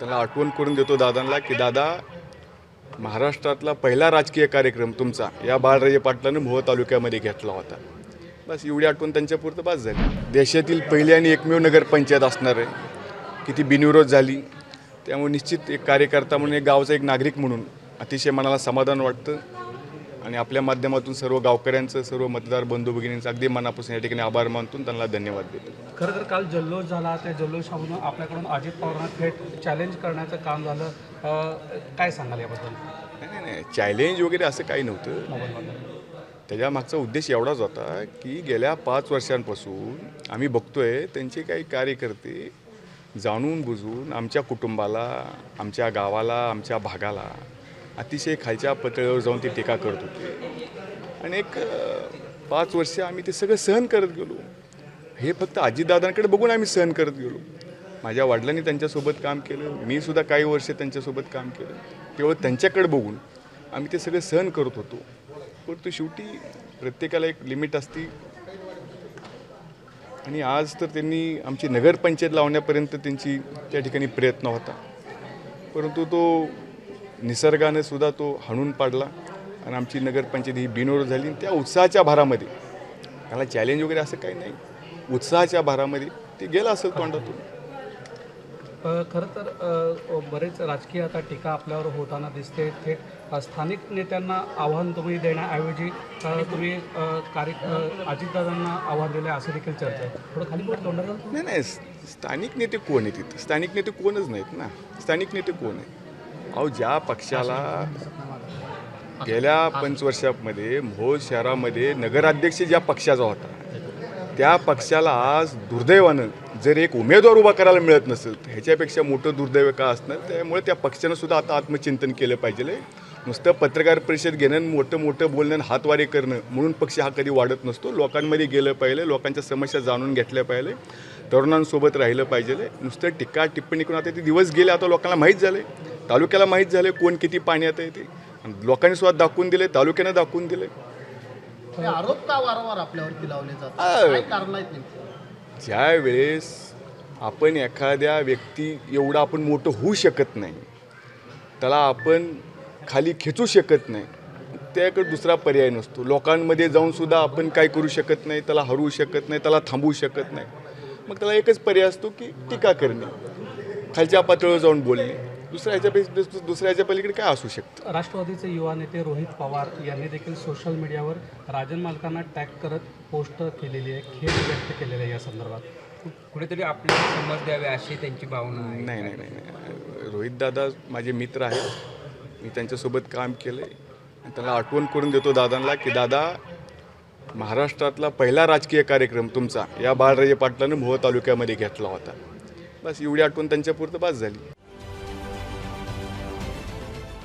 त्यांना आठवण करून देतो दादांना की दादा महाराष्ट्रातला पहिला राजकीय कार्यक्रम तुमचा या बाळराजे पाटलानं मोह तालुक्यामध्ये घेतला होता. बस एवढी आठवण त्यांच्यापुरतं बस झाली. देशातील पहिली आणि एकमेव नगरपंचायत असणार आहे. की ती बिनविरोध झाली. त्यामुळे निश्चित एक कार्यकर्ता म्हणून एक गावचा एक नागरिक म्हणून अतिशय मनाला समाधान वाटतं. आणि आपल्या माध्यमातून सर्व गावकऱ्यांचं सर्व मतदार बंधू भगिनींचं अगदी मनापासून या ठिकाणी आभार मानतून त्यांना धन्यवाद देतो. खरं तर काल जल्लोष झाला त्या जल्लोषामधून आपल्याकडून अजित पवारांना थेट चॅलेंज करण्याचं काम झालं. काय सांगाल याबद्दल? नाही नाही नाही. चॅलेंज वगैरे असं काही नव्हतं. त्याच्या मागचा उद्देश एवढाच होता की गेल्या पाच वर्षांपासून आम्ही बघतोय त्यांचे काही कार्यकर्ते जाणून बुजून आमच्या कुटुंबाला आमच्या गावाला आमच्या भागाला अतिशय खालच्या पातळीवर जाऊन ते टीका करत होते. आणि एक पाच वर्ष आम्ही ते सगळं सहन करत गेलो. हे फक्त आजीदादांकडे बघून आम्ही सहन करत गेलो. माझ्या वडिलांनी त्यांच्यासोबत काम केलं. मी सुद्धा काही वर्ष त्यांच्यासोबत काम केलं. केवळ त्यांच्याकडे बघून आम्ही ते सगळं सहन करत होतो. परंतु शेवटी प्रत्येकाला एक लिमिट असती. आणि आज तर त्यांनी आमची नगरपंचायत लावण्यापर्यंत त्यांची त्या ठिकाणी प्रयत्न होता. परंतु तो निसर्गाने सुद्धा तो हाणून पाडला. आणि आमची नगरपंचायत ही बिनोर झाली. आणि त्या उत्साहाच्या भारामध्ये. त्याला चॅलेंज वगैरे असं काही नाही. उत्साहाच्या भारामध्ये ते गेलं असेल तोंडातून. खरं तर बरेच राजकीय आता टीका आपल्यावर होताना दिसते. थेट स्थानिक नेत्यांना आव्हान तुम्ही देण्याऐवजी तुम्ही कार्य अजितदादांना आव्हान दिले असं देखील चर्चा आहे. थोडं खाली नाही नाही स्थानिक नेते कोण आहेत तिथं स्थानिक नेते कोणच नाहीत ना? स्थानिक नेते कोण आहे अहो ज्या पक्षाला गेल्या पंचवर्षामध्ये मोहोळ शहरामध्ये नगराध्यक्ष ज्या पक्षाचा होता त्या पक्षाला आज दुर्दैवानं जर एक उमेदवार उभा करायला मिळत नसेल तर ह्याच्यापेक्षा मोठं दुर्दैव का असणार? त्यामुळे त्या पक्षानं सुद्धा आता आत्मचिंतन केलं पाहिजे नुसतं पत्रकार परिषद घेणं मोठं मोठं बोलणं हातवारे करणं म्हणून पक्ष हा कधी वाढत नसतो. लोकांमध्ये गेलं पाहिजे लोकांच्या समस्या जाणून घेतल्या पाहिजे तरुणांसोबत राहिलं पाहिजे नुसतं टीका टिप्पणी करून आता ते दिवस गेले आता लोकांना माहीत झाले तालुक्याला माहीत झाले कोण किती पाण्यात आहे ते लोकांनी सुद्धा दाखवून दिले तालुक्यानं दाखवून दिले हे. आरोप का वारंवार आपल्यावरती लावले. जातात? काय कारण आहेत नेमकी? ज्या वेळेस आपण एखाद्या व्यक्ती एवढं आपण मोठं होऊ शकत नाही त्याला आपण खाली खेचू शकत नाही त्याकडे दुसरा पर्याय नसतो. लोकांमध्ये जाऊन सुद्धा आपण काय करू शकत नाही त्याला हरवू शकत नाही त्याला थांबवू शकत नाही. मग त्याला एकच पर्याय असतो की टीका करणे. खालच्या पातळीवर जाऊन बोलणे. दुसऱ्या ह्याच्यापेक्षा दुसऱ्या ह्याच्या पलीकडे काय असू शकतं? राष्ट्रवादीचे युवा नेते रोहित पवार यांनी देखील सोशल मीडियावर राजन मालकांना टॅग करत पोस्ट केलेली आहे खेद व्यक्त केलेला आहे या संदर्भात. कुठेतरी आपल्याला समज द्यावे अशी त्यांची भावना आहे. नाही नाही नाही नाही. रोहितदादा माझे मित्र आहेत. मी त्यांच्यासोबत काम केलं आहे आणि त्यांना आठवण करून देतो दादांना की दादा महाराष्ट्रातला पहिला राजकीय कार्यक्रम तुमचा या बाळराजे पाटलानं मोह तालुक्यामध्ये घेतला होता. बस एवढी आठवण त्यांच्यापुरतं बस झाली.